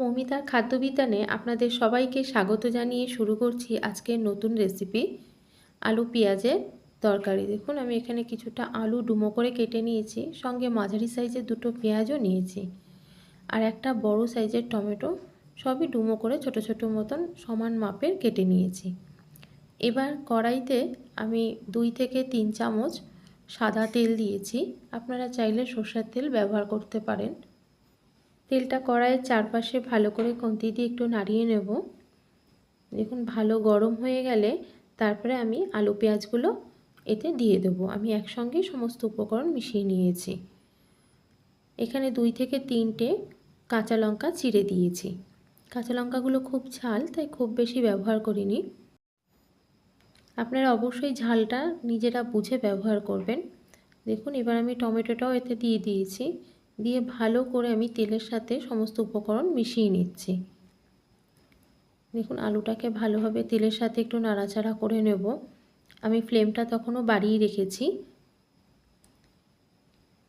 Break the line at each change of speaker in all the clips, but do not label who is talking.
মৌমিতার খাদ্যবিতানে আপনাদের সবাইকে স্বাগত জানিয়ে শুরু করছি আজকের নতুন রেসিপি। আলু পেঁয়াজের তরকারি। দেখুন, আমি এখানে কিছুটা আলু ডুমো করে কেটে নিয়েছি, সঙ্গে মাঝারি সাইজের দুটো পেঁয়াজও নিয়েছি আর একটা বড় সাইজের টমেটো, সবই ডুমো করে ছোট ছোট মতন সমান মাপের কেটে নিয়েছি। এবার কড়াইতে আমি দুই থেকে তিন চামচ সাদা তেল দিয়েছি। আপনারা চাইলে সর্ষের তেল ব্যবহার করতে পারেন। তেলটা কড়াইয়ের চারপাশে ভালো করে কন্তি দিয়ে একটু নাড়িয়ে নেব। দেখুন, ভালো গরম হয়ে গেলে তারপরে আমি আলু পেঁয়াজগুলো এতে দিয়ে দেবো। আমি একসঙ্গে সমস্ত উপকরণ মিশিয়ে নিয়েছি। এখানে দুই থেকে তিনটে কাঁচা লঙ্কা চিড়ে দিয়েছি। কাঁচা লঙ্কাগুলো খুব ঝাল, তাই খুব বেশি ব্যবহার করিনি। আপনারা অবশ্যই ঝালটা নিজেরা বুঝে ব্যবহার করবেন। দেখুন, এবার আমি টমেটোটাও এতে দিয়ে দিয়েছি। দিয়ে ভালো করে আমি তেলের সাথে সমস্ত উপকরণ মিশিয়ে নিচ্ছি। দেখুন, আলুটাকে ভালোভাবে তেলের সাথে একটু নাড়াচাড়া করে নেব। আমি ফ্লেমটা তখনও বাড়িয়ে রেখেছি।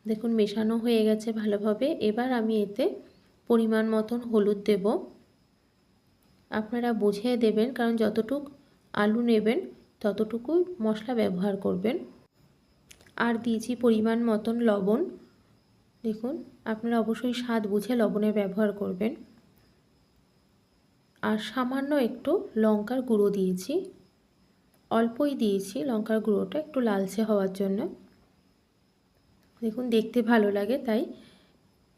দেখুন, মেশানো হয়ে গেছে ভালোভাবে। এবার আমি এতে পরিমাণ মতন হলুদ দেব। আপনারা বুঝিয়ে দেবেন, কারণ যতটুক আলু নেবেন, ততটুকুই মশলা ব্যবহার করবেন। আর দিয়েছি পরিমাণ মতন লবণ। দেখুন, আপনারা অবশ্যই স্বাদ বুঝে লবণের ব্যবহার করবেন। আর সামান্য একটু লঙ্কার গুঁড়ো দিয়েছি। অল্পই দিয়েছি লঙ্কার গুঁড়োটা একটু লালচে হওয়ার জন্য। দেখুন, দেখতে ভালো লাগে, তাই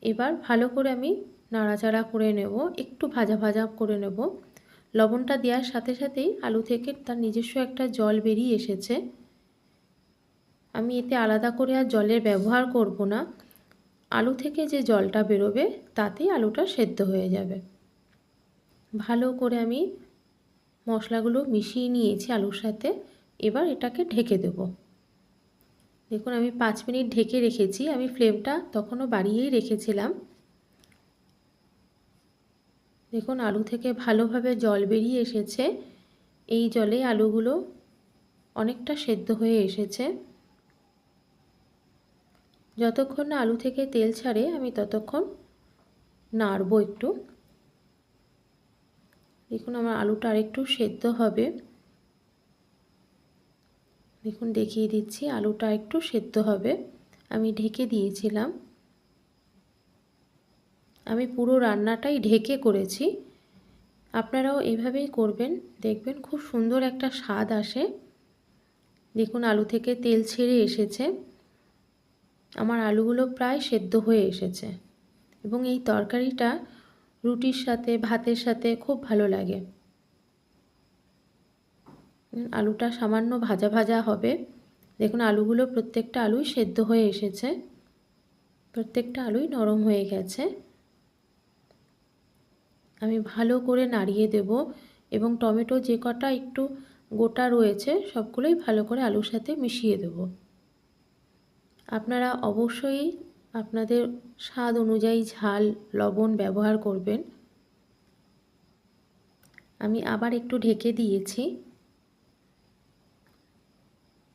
এবার ভালো করে আমি নাড়াচাড়া করে নেব, একটু ভাজা ভাজা করে নেব। লবণটা দেওয়ার সাথে সাথেই আলু থেকে তার নিজস্ব একটা জল বেরিয়ে এসেছে। আমি এতে আলাদা করে আর জলের ব্যবহার করব না। আলু থেকে যে জলটা বেরোবে তাতেই আলুটা সেদ্ধ হয়ে যাবে। ভালো করে আমি মশলাগুলো মিশিয়ে নিয়েছি আলুর সাথে। এবার এটাকে ঢেকে দেব। দেখুন, আমি পাঁচ মিনিট ঢেকে রেখেছি। আমি ফ্লেমটা তখনও বাড়িয়েই রেখেছিলাম। দেখুন, আলু থেকে ভালোভাবে জল বেরিয়ে এসেছে। এই জলে আলুগুলো অনেকটা সেদ্ধ হয়ে এসেছে। যতক্ষণ না আলু থেকে তেল ছাড়ে, আমি ততক্ষণ নাড়বো একটু। দেখুন, আমার আলুটা আরেকটু সেদ্ধ হবে। দেখুন, দেখিয়ে দিচ্ছি, আলুটা একটু সেদ্ধ হবে। আমি ঢেকে দিয়েছিলাম। আমি পুরো রান্নাটাই ঢেকে করেছি। আপনারাও এভাবেই করবেন। দেখবেন খুব সুন্দর একটা স্বাদ আসে। দেখুন, আলু থেকে তেল ছেড়ে এসেছে। আমার আলুগুলো প্রায় সেদ্ধ হয়ে এসেছে এবং এই তরকারিটা রুটির সাথে, ভাতের সাথে খুব ভালো লাগে। আলুটা সামান্য ভাজা ভাজা হবে। দেখুন, আলুগুলো প্রত্যেকটা আলুই সেদ্ধ হয়ে এসেছে। প্রত্যেকটা আলুই নরম হয়ে গেছে। আমি ভালো করে নাড়িয়ে দেব এবং টমেটো যে কটা একটু গোটা রয়েছে, সবগুলোই ভালো করে আলুর সাথে মিশিয়ে দেব। আপনারা অবশ্যই আপনাদের স্বাদ অনুযায়ী ঝাল, লবণ ব্যবহার করবেন। আমি আবার একটু ঢেকে দিয়েছি।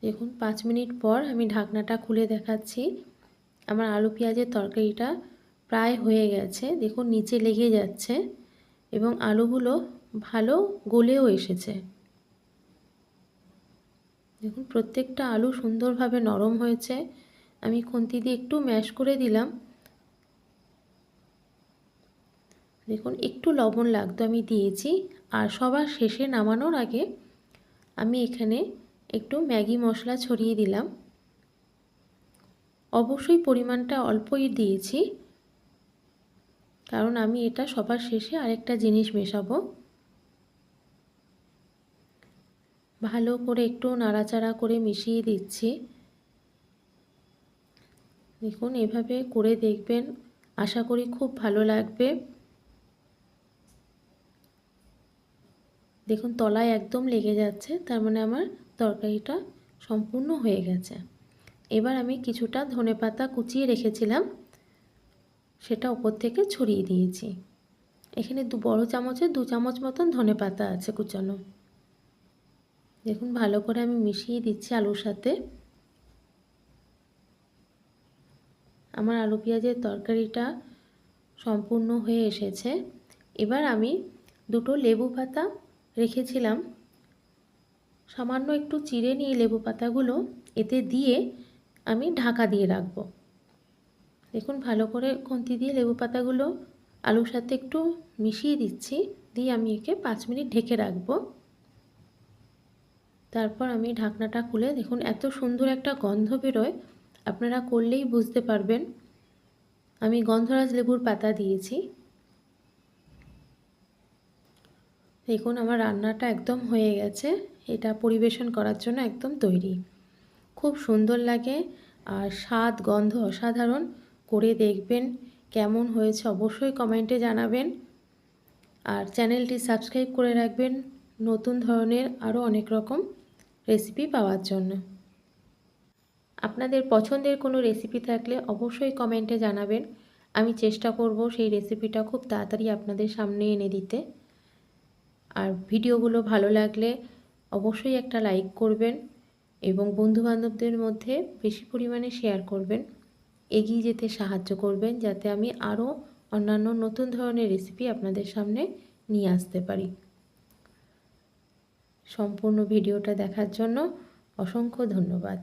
দেখুন, পাঁচ মিনিট পর আমি ঢাকনাটা খুলে দেখাচ্ছি। আমার আলু পেঁয়াজের তরকারিটা প্রায় হয়ে গেছে। দেখুন, নিচে লেগে যাচ্ছে এবং আলুগুলো ভালো গলেও এসেছে। দেখুন, প্রত্যেকটা আলু সুন্দরভাবে নরম হয়েছে। আমি খুন্তি দিয়ে একটু ম্যাশ করে দিলাম। দেখুন, একটু লবণ লাগতো আমি দিয়েছি, আর সবার শেষে নামানোর আগে আমি এখানে একটু ম্যাগি মশলা ছড়িয়ে দিলাম। অবশ্যই পরিমাণটা অল্পই দিয়েছি, কারণ আমি এটা সবার শেষে আরেকটা জিনিস মেশাবো। ভালো করে একটু নাড়াচাড়া করে মিশিয়ে দিচ্ছি। দেখুন, এভাবে করে দেখবেন। আশা করি খুব ভালো লাগবে। দেখুন, তলায় একদম লেগে যাচ্ছে, তার মানে আমার তরকারিটা সম্পূর্ণ হয়ে গেছে। এবার আমি কিছুটা ধনেপাতা কুচিয়ে রেখেছিলাম, সেটা ওপর থেকে ছড়িয়ে দিয়েছি। এখানে দু বড় চামচে দু চামচ মতন ধনে পাতা আছে কুচানো। দেখুন, ভালো করে আমি মিশিয়ে দিচ্ছি আলুর সাথে। আমার আলু পেঁয়াজের তরকারিটা সম্পূর্ণ হয়ে এসেছে। এবার আমি দুটো লেবু পাতা রেখেছিলাম। সামান্য একটু চিড়ে নিয়ে লেবু পাতাগুলো এতে দিয়ে আমি ঢাকা দিয়ে রাখব। দেখুন, ভালো করে খুন্তি দিয়ে লেবু পাতাগুলো আলুর সাথে একটু মিশিয়ে দিচ্ছি। দিয়ে আমি একে পাঁচ মিনিট ঢেকে রাখব। তারপর আমি ঢাকনাটা খুলে দেখুন, এত সুন্দর একটা গন্ধ বেরোয়। আপনারা করলেই বুঝতে পারবেন। আমি গন্ধরাজ লেবুর পাতা দিয়েছি। দেখুন, আমার রান্নাটা একদম হয়ে গেছে। এটা পরিবেশন করার জন্য একদম তৈরি। খুব সুন্দর লাগে আর স্বাদ, গন্ধ অসাধারণ। করে দেখবেন কেমন হয়েছে, অবশ্যই কমেন্টে জানাবেন। আর চ্যানেলটি সাবস্ক্রাইব করে রাখবেন নতুন ধরনের আরও অনেক রকম রেসিপি পাওয়ার জন্য। আপনাদের পছন্দের কোনো রেসিপি থাকলে অবশ্যই কমেন্টে জানাবেন। আমি চেষ্টা করব সেই রেসিপিটা খুব তাড়াতাড়ি আপনাদের সামনে এনে দিতে। আর ভিডিওগুলো ভালো লাগলে অবশ্যই একটা লাইক করবেন এবং বন্ধুবান্ধবদের মধ্যে বেশি পরিমাণে শেয়ার করবেন। এগিয়ে যেতে সাহায্য করবেন যাতে আমি আরও অন্যান্য নতুন ধরনের রেসিপি আপনাদের সামনে নিয়ে আসতে পারি। সম্পূর্ণ ভিডিওটা দেখার জন্য অসংখ্য ধন্যবাদ।